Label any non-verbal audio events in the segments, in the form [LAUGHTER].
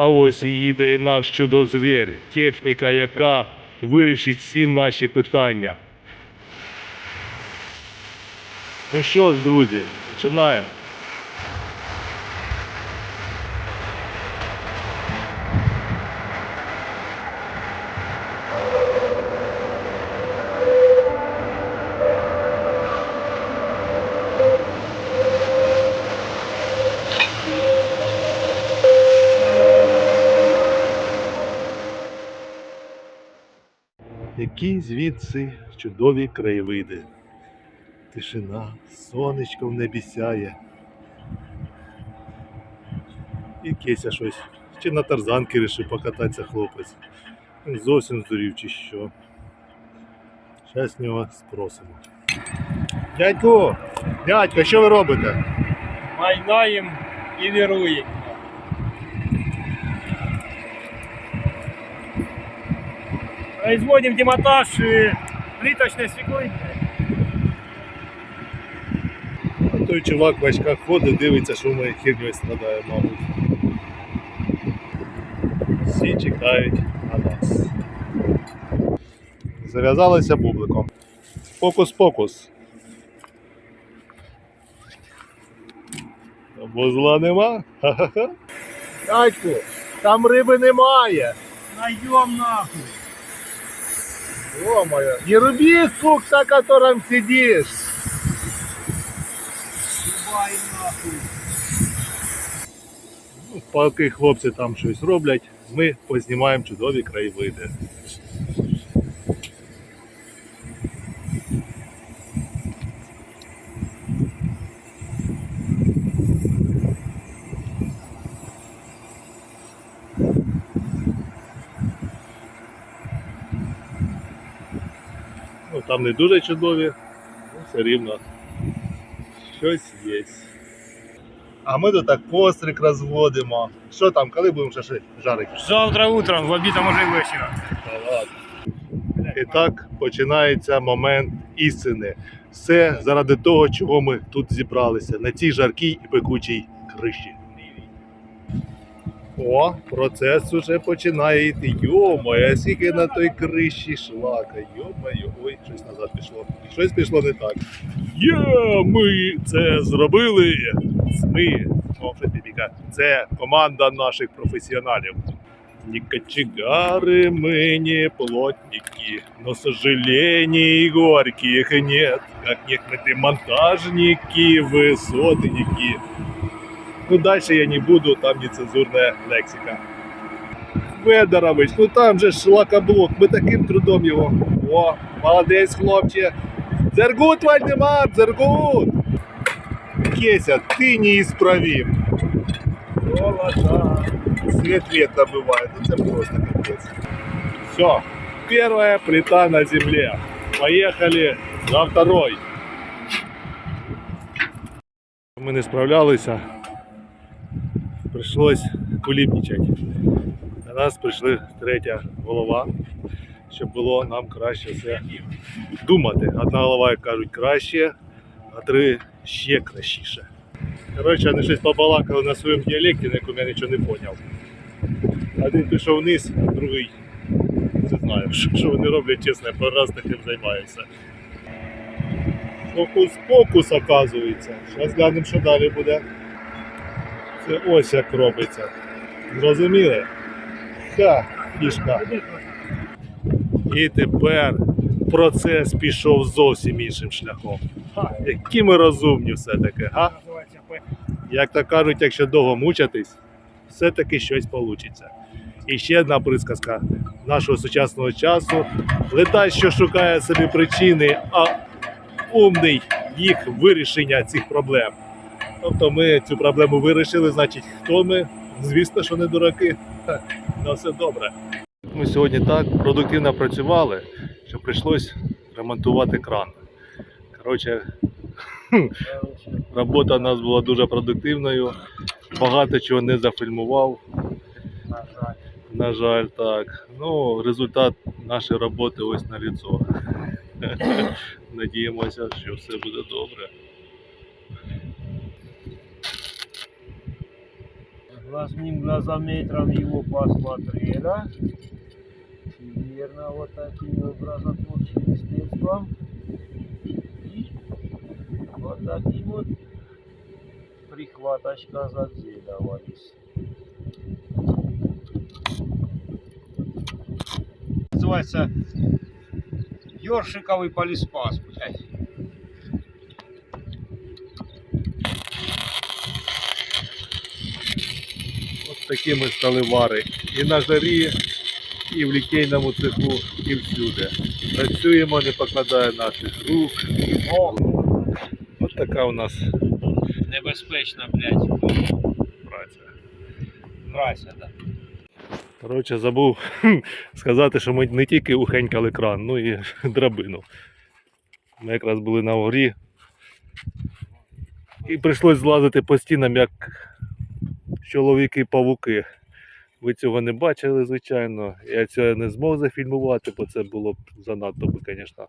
А ось їде і наш чудозвір, техніка, яка вирішить всі наші питання. Ну що ж, друзі, починаємо. Які звідси чудові краєвиди. Тишина, сонечко в небі сяє. І Кеся щось. Чи на тарзанки рішив покататися хлопець. Зовсім здурів чи що. З нього спросимо. Дядько! Дядько, що ви робите? майнаєм і віруємо. Производим демонтаж э, плиточной свеклы. А той чувак в очках ходить, дивиться, що ми херньою страдає, мабуть. Всі чекають на нас. Зав'язалися бубликом. Фокус-покус. Бо зла нема? Ха-ха-ха. Дядьку, там риби немає. Найдем нахуй. Ё-моё. Не руби сук, на котором сидишь. Бай нахуй. Ну, Поки хлопці там щось роблять, ми познімаємо чудові краєвиди. Там не дуже чудові, ну, все рівно щось є. А ми тут так постриг розводимо. Що там, коли будемо шаши жарити? Завтра утром, в обід, а може й вечора. І так починається момент істини. Все заради того, чого ми тут зібралися на цій жаркій і пекучій криші. О, процес уже починає йти. Йо-моє, скільки на той криші шлака. Йо-моє, ой, щось назад пішло. Щось пішло не так. Є, ми це зробили. Ми, о, що ти, Віка, це команда наших професіоналів. Не кочегары мы не плотники, но сожалений горьких нет, как некоторые монтажники, высотники. Ну, дальше я не буду, там нецензурная лексика. Федорович, ну там же шлакоблок, ми таким трудом його. О, молодець, хлопче. Дзергут, Вальдемар, дзергут! Кеся, ти неисправим. Золота. Свет вет добывает. Ну, просто капец. Все. Первая плита на земле. Поехали за второй. Ми не справлялися. Прийшлось кулібничати. До нас прийшли третя голова, щоб було нам краще все думати. Одна голова, як кажуть, краще, а три ще кращіше. Коротше, вони щось побалакали на своєму діалекті, на якому я нічого не зрозумів. Один пішов вниз, а другий не знаю, [LAUGHS] що вони роблять, чесно, я перший раз таким займаюся. Фокус-покус, оказується. Зараз глянемо, що далі буде. Це ось як робиться. Зрозуміли? Ха, фішка. І тепер процес пішов зовсім іншим шляхом. Які ми розумні все-таки, га? Як то кажуть, якщо довго мучитись, все-таки щось вийде. І ще одна присказка нашого сучасного часу. Летай, що шукає собі причини, а умний їх вирішення цих проблем. Тобто ми цю проблему вирішили, значить, хто ми? Звісно, що не дураки. Ха, На все добре. Ми сьогодні так продуктивно працювали, що прийшлось ремонтувати кран. Коротше, Робота у нас була дуже продуктивною. Багато чого не зафільмував. На жаль. На жаль, так. Ну, результат нашої роботи ось на ліцо. [LAUGHS] Надіємося, що все буде добре. Глазным глазометром его посмотрела. Верно, вот таким образом творческим средством. И вот таким вот прихваточка задзедовались. Называется ёршиковый полиспас, блядь. Такі ми стали вари. І на жарі, і в лікейному цеху, і всюди. Працюємо, не покладає наших рук. О, От така у нас небезпечна, блядь, праця. праця, да. Коротше, забув [LAUGHS] сказати, що ми не тільки ухенькали кран, ну і [LAUGHS] драбину. Ми якраз були на горі. І прийшлось злазити по стінам, як чоловіки-павуки. Ви цього не бачили, звичайно. Я цього не змог зафільмувати, бо це було б занадто, би, звісно,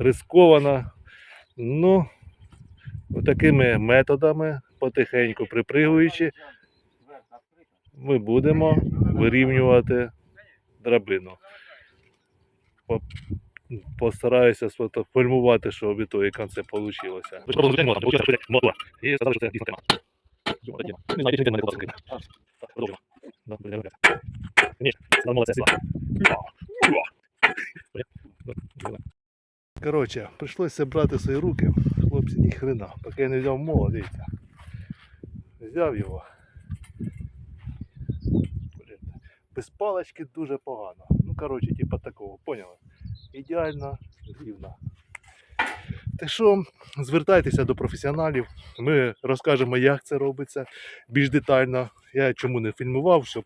рисковано. Ну, такими методами, потихеньку припригуючи, ми будемо вирівнювати драбину. Постараюся сфотофільмувати, що від того кінця вийшло. Не знаю, більше мене. Так, продовжимо. Да, буде добре. Ні, стала молодця сила. Коротше, прийшлося брати свої руки. Хлопці, ні хрена. Поки я не взяв мола, дивіться. Взяв його. Без палички дуже погано. Ну, коротше, типа такого, поняли? Ідеально рівно. Так що звертайтеся до професіоналів. Ми розкажемо, як це робиться більш детально. Я чому не фільмував, щоб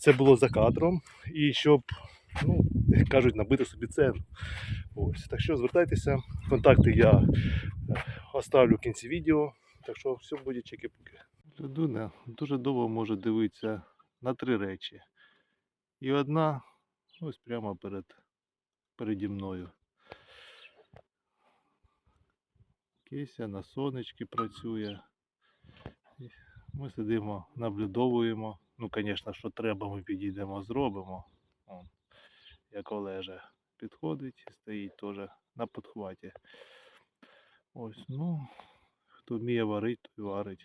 це було за кадром і щоб, ну, як кажуть, набити собі цену. Ось. Так що звертайтеся. Контакти я е, оставлю в кінці відео. Так що все буде чеки-пуки. Людина дуже довго може дивитися на три речі. І одна ось прямо перед, переді мною. Кися на сонечки працює. Ми сидимо, наблюдовуємо. Ну, звісно, що треба, ми підійдемо, зробимо. О, як Олеже підходить і стоїть теж на підхваті. Ось, ну, хто вміє варити, той варить.